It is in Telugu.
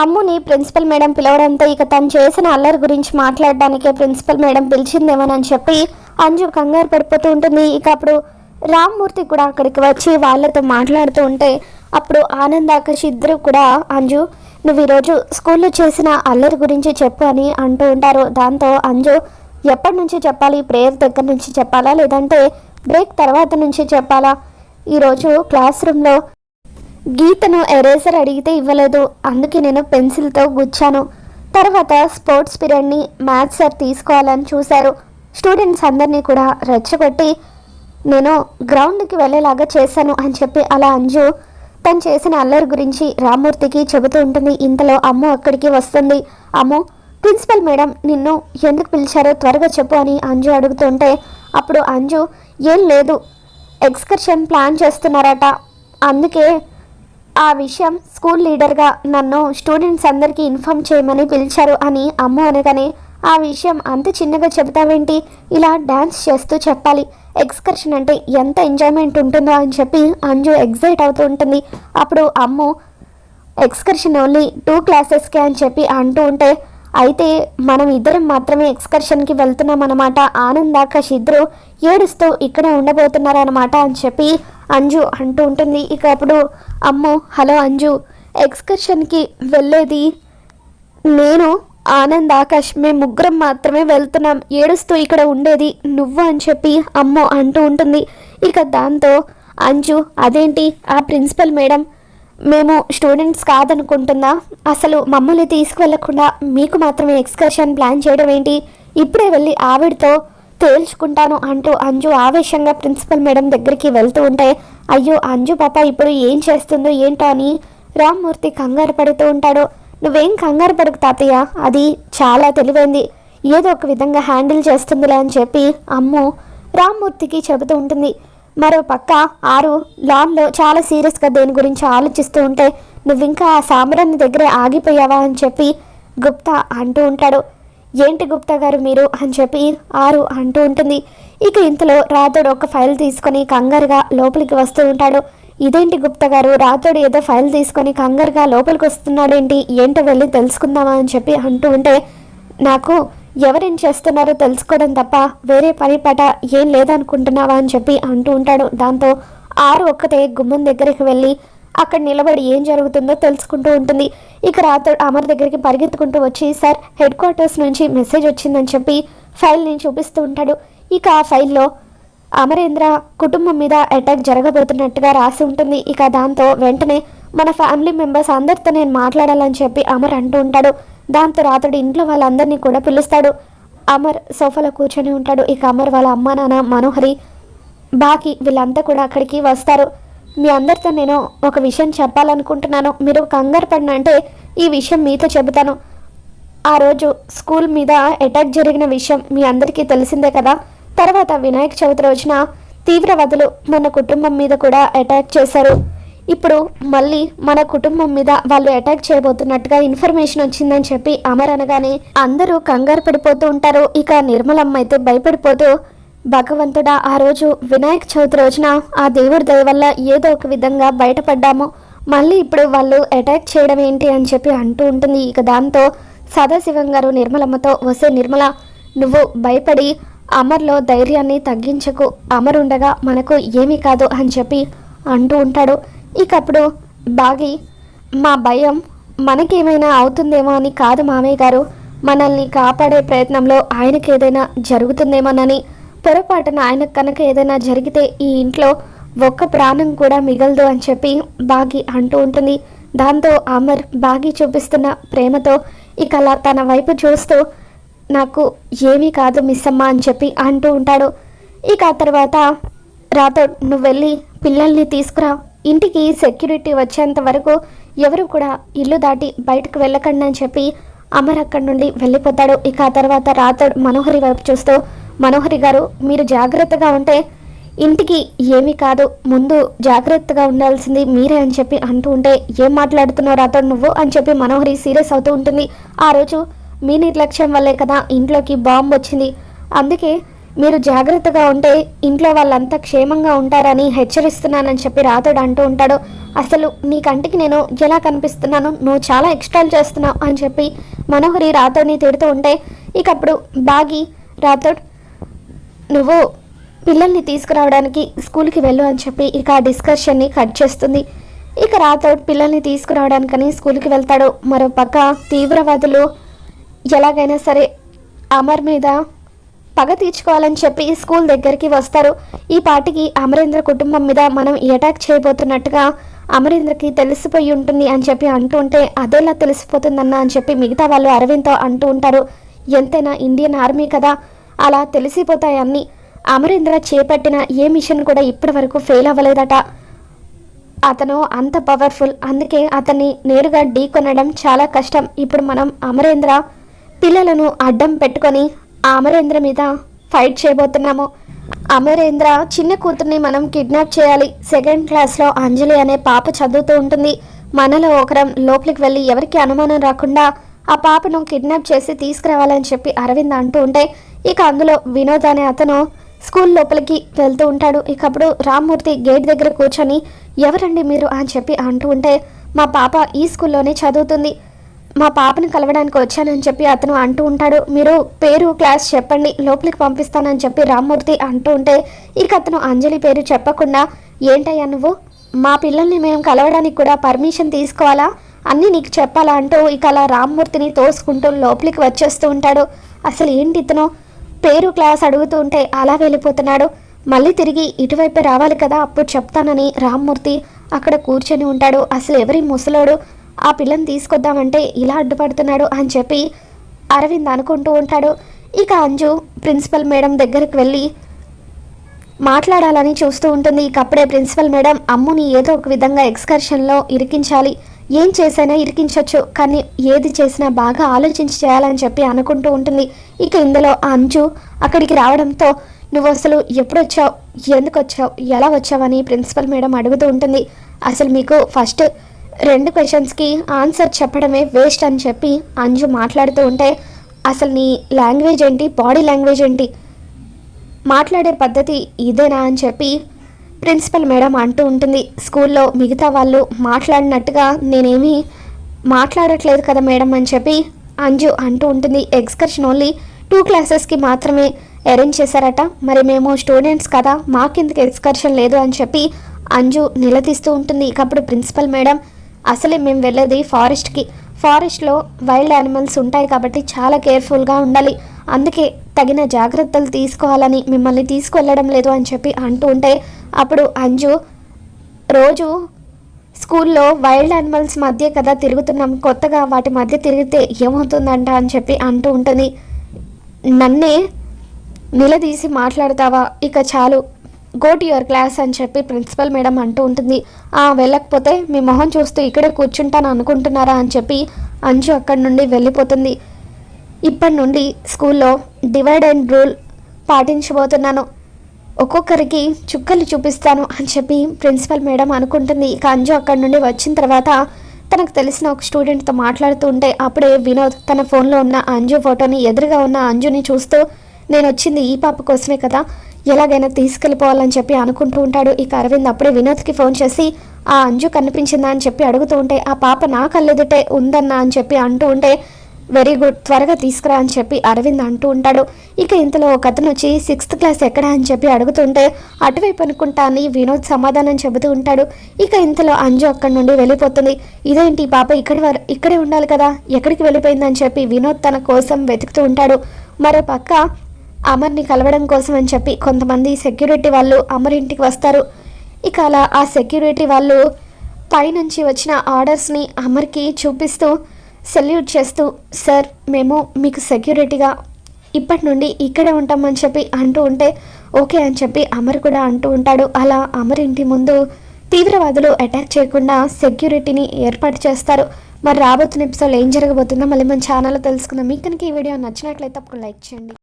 అమ్ముని ప్రిన్సిపల్ మేడం పిలవడంతో ఇక తను చేసిన అల్లరి గురించి మాట్లాడడానికే ప్రిన్సిపల్ మేడం పిలిచిందేమోనని చెప్పి అంజు కంగారు పడిపోతూ ఉంటుంది. ఇక అప్పుడు రామ్మూర్తి కూడా అక్కడికి వచ్చి వాళ్ళతో మాట్లాడుతూ ఉంటే అప్పుడు ఆనంద్ ఆకర్ష్ ఇద్దరు కూడా అంజు నువ్వు ఈరోజు స్కూల్లో చేసిన అల్లరి గురించి చెప్పు అని అంటూ ఉంటారు. దాంతో అంజు ఎప్పటి నుంచి చెప్పాలి? ప్రేయర్ దగ్గర నుంచి చెప్పాలా? లేదంటే బ్రేక్ తర్వాత నుంచి చెప్పాలా? ఈరోజు క్లాస్ రూమ్లో గీతను ఎరేజర్ అడిగితే ఇవ్వలేదు. అందుకే నేను పెన్సిల్తో గుచ్చాను. తర్వాత స్పోర్ట్స్ పీరియడ్ని మ్యాథ్స్ సార్ తీసుకోవాలని చూశారు. స్టూడెంట్స్ అందరినీ కూడా రెచ్చగొట్టి నేను గ్రౌండ్కి వెళ్ళేలాగా చేశాను అని చెప్పి అలా అంజు తను చేసిన అల్లరి గురించి రామ్మూర్తికి చెబుతూ ఉంటుంది. ఇంతలో అమ్ము అక్కడికి వస్తుంది. అమ్ము ప్రిన్సిపల్ మేడం నిన్ను ఎందుకు పిలిచారో త్వరగా చెప్పు అని అంజు అడుగుతుంటే అప్పుడు అంజు ఏం లేదు. ఎక్స్కర్షన్ ప్లాన్ చేస్తున్నారట. అందుకే ఆ విషయం స్కూల్ లీడర్గా నన్ను స్టూడెంట్స్ అందరికీ ఇన్ఫామ్ చేయమని పిలిచారు అని అమ్ము అనగానే ఆ విషయం అంత చిన్నగా చెబుతావేంటి? ఇలా డ్యాన్స్ చేస్తూ చెప్పాలి. ఎక్స్కర్షన్ అంటే ఎంత ఎంజాయ్మెంట్ ఉంటుందో అని చెప్పి అంజు ఎగ్జైట్ అవుతూ ఉంటుంది. అప్పుడు అమ్ము ఎక్స్కర్షన్ ఓన్లీ టూ క్లాసెస్కే అని చెప్పి అంటూ ఉంటే అయితే మనం ఇద్దరం మాత్రమే ఎక్స్కర్షన్కి వెళ్తున్నాం అనమాట ఆనంద్ ఆకాష్ ఇద్దరు ఏడుస్తూ ఇక్కడే ఉండబోతున్నారనమాట అని చెప్పి అంజు అంటూ ఉంటుంది. ఇక అప్పుడు అమ్ము హలో అంజు ఎక్స్కర్షన్కి వెళ్ళేది నేను ఆనంద్ ఆకాష్ మేము ముగ్గురం మాత్రమే వెళ్తున్నాం. ఏడుస్తూ ఇక్కడ ఉండేది నువ్వు అని చెప్పి అమ్మో అంటూ ఉంటుంది. ఇక దాంతో అంజు అదేంటి ఆ ప్రిన్సిపల్ మేడం మేము స్టూడెంట్స్ కాదనుకుంటున్నా. అసలు మమ్మల్ని తీసుకువెళ్ళకుండా మీకు మాత్రమే ఎక్స్కర్షన్ ప్లాన్ చేయడం ఏంటి? ఇప్పుడే వెళ్ళి ఆవిడతో తేల్చుకుంటాను అంటూ అంజు ఆవేశంగా ప్రిన్సిపల్ మేడం దగ్గరికి వెళ్తూ ఉంటే అయ్యో అంజు పాప ఇప్పుడు ఏం చేస్తుందో ఏంటో అని రామ్మూర్తి కంగారు పడుతూ ఉంటాడు. నువ్వేం కంగారు పడుకు తాతయ్య అది చాలా తెలివైంది. ఏదో ఒక విధంగా హ్యాండిల్ చేస్తుందిలే అని చెప్పి అమ్ము రామ్మూర్తికి చెబుతూ ఉంటుంది. మరో పక్క ఆరు లాన్లో చాలా సీరియస్గా దేని గురించి ఆలోచిస్తూ ఉంటే నువ్వింకా ఆ సామరాన్ని దగ్గరే ఆగిపోయావా అని చెప్పి గుప్తా అంటూ ఉంటాడు. ఏంటి గుప్తా గారు మీరు అని చెప్పి ఆరు అంటూ ఉంటుంది. ఇక ఇంతలో రాతోడు ఒక ఫైల్ తీసుకొని కంగారుగా లోపలికి వస్తూ ఉంటాడు. ఇదేంటి గుప్తా గారు? రాతోడు ఏదో ఫైల్ తీసుకొని కంగారుగా లోపలికి వస్తున్నాడేంటి? ఏంటో వెళ్ళి తెలుసుకుందామా అని చెప్పి అంటూ ఉంటే నాకు ఎవరేం చేస్తున్నారో తెలుసుకోవడం తప్ప వేరే పని పాట ఏం లేదనుకుంటున్నావా అని చెప్పి అంటూ ఉంటాడు. దాంతో ఆరు ఒక్కతే గుమ్మం దగ్గరికి వెళ్ళి అక్కడ నిలబడి ఏం జరుగుతుందో తెలుసుకుంటూ ఉంటుంది. ఇక రాత్రి అమర్ దగ్గరికి పరిగెత్తుకుంటూ వచ్చి సార్ హెడ్ క్వార్టర్స్ నుంచి మెసేజ్ వచ్చిందని చెప్పి ఫైల్ని చూపిస్తూ ఉంటాడు. ఇక ఆ ఫైల్లో అమరేంద్ర కుటుంబం మీద అటాక్ జరగబోతున్నట్టుగా రాసి ఉంటుంది. ఇక దాంతో వెంటనే మన ఫ్యామిలీ మెంబర్స్ అందరితో నేను మాట్లాడాలని చెప్పి అమర్ అంటూ ఉంటాడు. దాంతో రాత్రి ఇంట్లో వాళ్ళందరినీ కూడా పిలుస్తాడు. అమర్ సోఫాలో కూర్చొని ఉంటాడు. ఇక అమర్ వాళ్ళ అమ్మ నాన్న మనోహరి బాకి వీళ్ళంతా కూడా అక్కడికి వస్తారు. మీ అందరితో నేను ఒక విషయం చెప్పాలనుకుంటున్నాను. మీరు కంగారు పడిన అంటే ఈ విషయం మీతో చెబుతాను. ఆ రోజు స్కూల్ మీద అటాక్ జరిగిన విషయం మీ అందరికీ తెలిసిందే కదా. తర్వాత వినాయక చవితి రోజున తీవ్రవాదులు మన కుటుంబం మీద కూడా అటాక్ చేశారు. ఇప్పుడు మళ్ళీ మన కుటుంబం మీద వాళ్ళు అటాక్ చేయబోతున్నట్టుగా ఇన్ఫర్మేషన్ వచ్చిందని చెప్పి అమర్ అనగానే అందరూ కంగారు పడిపోతూ ఉంటారు. ఇక నిర్మలమ్మ అయితే భయపడిపోతూ భగవంతుడా ఆ రోజు వినాయక చవితి రోజున ఆ దేవుడి దయ వల్ల ఏదో ఒక విధంగా బయటపడ్డాము. మళ్ళీ ఇప్పుడు వాళ్ళు అటాక్ చేయడం ఏంటి అని చెప్పి అంటూ ఉంటుంది. ఇక దాంతో సదాశివం గారు నిర్మలమ్మతో వసే నిర్మల నువ్వు భయపడి అమర్లో ధైర్యాన్ని తగ్గించకు. అమర్ ఉండగా మనకు ఏమీ కాదు అని చెప్పి అంటూ ఉంటాడు. ఇక అప్పుడు బాగి మా భయం మనకేమైనా అవుతుందేమో అని కాదు మామయ్య గారు. మనల్ని కాపాడే ప్రయత్నంలో ఆయనకి ఏదైనా జరుగుతుందేమోనని పొరపాటున ఆయన కనుక ఏదైనా జరిగితే ఈ ఇంట్లో ఒక్క ప్రాణం కూడా మిగలదు అని చెప్పి బాగి అంటూ ఉంటుంది. దాంతో అమర్ బాగి చూపిస్తున్న ప్రేమతో ఇక అలా తన వైపు చూస్తూ నాకు ఏమీ కాదు మిస్ అమ్మ అని చెప్పి అంటూ ఉంటాడు. ఇక ఆ తర్వాత రాతో నువ్వు వెళ్ళి పిల్లల్ని తీసుకురా. ఇంటికి సెక్యూరిటీ వచ్చేంత వరకు ఎవరు కూడా ఇల్లు దాటి బయటకు వెళ్ళకండి అని చెప్పి అమర్ అక్కడి నుండి వెళ్ళిపోతాడు. ఇక ఆ తర్వాత రాతోడు మనోహరి వైపు చూస్తూ మనోహరి గారు మీరు జాగ్రత్తగా ఉంటే ఇంటికి ఏమీ కాదు. ముందు జాగ్రత్తగా ఉండాల్సింది మీరే అని చెప్పి అంటూ ఉంటే ఏం మాట్లాడుతున్నావు రాతోడు నువ్వు అని చెప్పి మనోహరి సీరియస్ అవుతూ ఉంటుంది. ఆ రోజు మీ నిర్లక్ష్యం వల్లే కదా ఇంట్లోకి బాంబు వచ్చింది. అందుకే మీరు జాగ్రత్తగా ఉంటే ఇంట్లో వాళ్ళంతా క్షేమంగా ఉంటారని హెచ్చరిస్తున్నానని చెప్పి రాతోడు అంటూ ఉంటాడు. అసలు నీ కంటికి నేను ఎలా కనిపిస్తున్నాను? నువ్వు చాలా ఎక్స్ట్రాలు చేస్తున్నావు అని చెప్పి మనోహరి రాతోడిని తిడుతూ ఉంటే ఇకప్పుడు బాగి రాతోడ్ నువ్వు పిల్లల్ని తీసుకురావడానికి స్కూల్కి వెళ్ళు అని చెప్పి ఇక ఆ డిస్కషన్ని కట్ చేస్తుంది. ఇక రాతోడ్ పిల్లల్ని తీసుకురావడానికని స్కూల్కి వెళ్తాడు. మరో పక్క తీవ్రవాదులు ఎలాగైనా సరే అమర్ మీద పగ తీర్చుకోవాలని చెప్పి స్కూల్ దగ్గరికి వస్తారు. ఈ పాటికి అమరేంద్ర కుటుంబం మీద మనం అటాక్ చేయబోతున్నట్టుగా అమరేంద్రకి తెలిసిపోయి ఉంటుంది అని చెప్పి అంటూ ఉంటే అదేలా తెలిసిపోతుందన్న అని చెప్పి మిగతా వాళ్ళు అరవింద్తో అంటూ ఉంటారు. ఎంతైనా ఇండియన్ ఆర్మీ కదా. అలా తెలిసిపోతాయి అన్నీ. అమరేంద్ర చేపట్టిన ఏ మిషన్ కూడా ఇప్పటి వరకు ఫెయిల్ అవ్వలేదట. అతను అంత పవర్ఫుల్ అందుకే అతన్ని నేరుగా ఢీ కొనడం చాలా కష్టం. ఇప్పుడు మనం అమరేంద్ర పిల్లలను అడ్డం పెట్టుకొని ఆ అమరేంద్ర మీద ఫైట్ చేయబోతున్నాము. అమరేంద్ర చిన్న కూతుర్ని మనం కిడ్నాప్ చేయాలి. సెకండ్ క్లాస్లో అంజలి అనే పాప చదువుతూ ఉంటుంది. మనలో ఒకరం లోపలికి వెళ్ళి ఎవరికి అనుమానం రాకుండా ఆ పాపను కిడ్నాప్ చేసి తీసుకురావాలని చెప్పి అరవింద్ అంటూ ఉంటే ఇక అందులో వినోద్ అనే అతను స్కూల్ లోపలికి వెళ్తూ ఉంటాడు. ఇక అప్పుడు రామ్మూర్తి గేట్ దగ్గర కూర్చొని ఎవరండి మీరు? అని చెప్పి అంటూ ఉంటే మా పాప ఈ స్కూల్లోనే చదువుతుంది. మా పాపను కలవడానికి వచ్చానని చెప్పి అతను అంటూ ఉంటాడు. మీరు పేరు క్లాస్ చెప్పండి లోపలికి పంపిస్తానని చెప్పి రామ్మూర్తి అంటూ ఉంటే ఇక అతను అంజలి పేరు చెప్పకుండా ఏంటయ్యా నువ్వు? మా పిల్లల్ని మేము కలవడానికి కూడా పర్మిషన్ తీసుకోవాలా? అన్నీ నీకు చెప్పాలా అంటూ ఇక అలా రామ్మూర్తిని తోసుకుంటూ లోపలికి వచ్చేస్తూ ఉంటాడు. అసలు ఏంటి ఇతను? పేరు క్లాస్ అడుగుతూ ఉంటే అలా వెళ్ళిపోతున్నాడు. మళ్ళీ తిరిగి ఇటువైపే రావాలి కదా అప్పుడు చెప్తానని రామ్మూర్తి అక్కడ కూర్చొని ఉంటాడు. అసలు ఎవరి ముసలోడు? ఆ పిల్లని తీసుకొద్దామంటే ఇలా అడ్డుపడుతున్నాడు అని చెప్పి అరవింద్ అనుకుంటూ ఉంటాడు. ఇక అంజు ప్రిన్సిపల్ మేడం దగ్గరికి వెళ్ళి మాట్లాడాలని చూస్తూ ఉంటుంది. ఇకప్పుడే ప్రిన్సిపల్ మేడం అమ్ముని ఏదో ఒక విధంగా ఎక్స్కర్షన్లో ఇరికించాలి. ఏం చేసైనా ఇరికించవచ్చు కానీ ఏది చేసినా బాగా ఆలోచించి చేయాలని చెప్పి అనుకుంటూ ఉంటుంది. ఇక ఇందులో ఆ అంజు అక్కడికి రావడంతో నువ్వు అసలు ఎప్పుడు వచ్చావు ఎందుకు వచ్చావు? ఎలా వచ్చావని ప్రిన్సిపల్ మేడం అడుగుతూ ఉంటుంది. అసలు మీకు ఫస్ట్ రెండు క్వశ్చన్స్కి ఆన్సర్ చెప్పడమే వేస్ట్ అని చెప్పి అంజు మాట్లాడుతూ ఉంటే అసలు నీ లాంగ్వేజ్ ఏంటి? బాడీ లాంగ్వేజ్ ఏంటి? మాట్లాడే పద్ధతి ఇదేనా? అని చెప్పి ప్రిన్సిపల్ మేడం అంటూ ఉంటుంది. స్కూల్లో మిగతా వాళ్ళు మాట్లాడినట్టుగా నేనేమీ మాట్లాడట్లేదు కదా మేడం అని చెప్పి అంజు అంటూ ఉంటుంది. ఎక్స్కర్షన్ ఓన్లీ టూ క్లాసెస్కి మాత్రమే అరేంజ్ చేశారట. మరి మేము స్టూడెంట్స్ కదా మాకెందుకు ఎక్స్కర్షన్ లేదు అని చెప్పి అంజు నిలదీస్తూ ఉంటుంది. ఇకప్పుడు ప్రిన్సిపల్ మేడం అసలే మేము వెళ్ళేది ఫారెస్ట్కి. ఫారెస్ట్లో వైల్డ్ యానిమల్స్ ఉంటాయి కాబట్టి చాలా కేర్ఫుల్గా ఉండాలి. అందుకే తగిన జాగ్రత్తలు తీసుకోవాలని మిమ్మల్ని తీసుకువెళ్ళడం లేదు అని చెప్పి అంటూ ఉంటే అప్పుడు అంజు రోజు స్కూల్లో వైల్డ్ యానిమల్స్ మధ్య కదా తిరుగుతున్నాం. కొత్తగా వాటి మధ్య తిరిగితే ఏమవుతుందంట? అని చెప్పి అంటూ ఉంటుంది. నన్నే నిలదీసి మాట్లాడతావా? ఇక చాలు. గో టు యువర్ క్లాస్ అని చెప్పి ప్రిన్సిపల్ మేడం అంటూ ఉంటుంది. ఆ వెళ్ళకపోతే మీ మొహం చూస్తూ ఇక్కడే కూర్చుంటాను అనుకుంటున్నారా? అని చెప్పి అంజు అక్కడి నుండి వెళ్ళిపోతుంది. ఇప్పటి నుండి స్కూల్లో డివైడ్ అండ్ రూల్ పాటించబోతున్నాను. ఒక్కొక్కరికి చుక్కలు చూపిస్తాను అని చెప్పి ప్రిన్సిపల్ మేడం అనుకుంటుంది. ఇక అంజు అక్కడి నుండి వచ్చిన తర్వాత తనకు తెలిసిన ఒక స్టూడెంట్తో మాట్లాడుతూ ఉంటే అప్పుడే వినోద్ తన ఫోన్లో ఉన్న అంజు ఫోటోని ఎదురుగా ఉన్న అంజుని చూస్తూ నేను వచ్చింది ఈ పాప కోసమే కదా ఎలాగైనా తీసుకెళ్ళిపోవాలని చెప్పి అనుకుంటూ ఉంటాడు. ఇక అరవింద్ అప్పుడే వినోద్కి ఫోన్ చేసి ఆ అంజు కనిపించిందా? అని చెప్పి అడుగుతూ ఉంటే ఆ పాప నా కళ్ళెదుటే ఉందన్నా అని చెప్పి అంటూ ఉంటే వెరీ గుడ్ త్వరగా తీసుకురా అని చెప్పి అరవింద్ అంటూ ఉంటాడు. ఇక ఇంతలో ఒక అతను వచ్చి సిక్స్త్ క్లాస్ ఎక్కడ? అని చెప్పి అడుగుతుంటే అటువైపు అనుకుంటా అని వినోద్ సమాధానం చెబుతూ ఉంటాడు. ఇక ఇంతలో అంజు అక్కడి నుండి వెళ్ళిపోతుంది. ఇదేంటి పాప ఇక్కడి ఇక్కడే ఉండాలి కదా? ఎక్కడికి వెళ్ళిపోయిందని చెప్పి వినోద్ తన కోసం వెతుకుతూ ఉంటాడు. మరో పక్క అమర్ని కలవడం కోసం అని చెప్పి కొంతమంది సెక్యూరిటీ వాళ్ళు అమర్ ఇంటికి వస్తారు. ఇక అలా ఆ సెక్యూరిటీ వాళ్ళు పైనుంచి వచ్చిన ఆర్డర్స్ని అమర్కి చూపిస్తూ సెల్యూట్ చేస్తూ సార్ మేము మీకు సెక్యూరిటీగా ఇప్పటి నుండి ఇక్కడే ఉంటామని చెప్పి అంటూ ఉంటే ఓకే అని చెప్పి అమర్ కూడా అంటూ ఉంటాడు. అలా అమర్ ఇంటి ముందు తీవ్రవాదులు అటాక్ చేయకుండా సెక్యూరిటీని ఏర్పాటు చేస్తారు. మరి రాబోతున్న ఎపిసోడ్ ఏం జరగబోతుందో మళ్ళీ మన ఛానల్లో తెలుసుకుందాం. మీకు కనుక ఈ వీడియో నచ్చినట్లయితే అప్పుడు లైక్ చేయండి.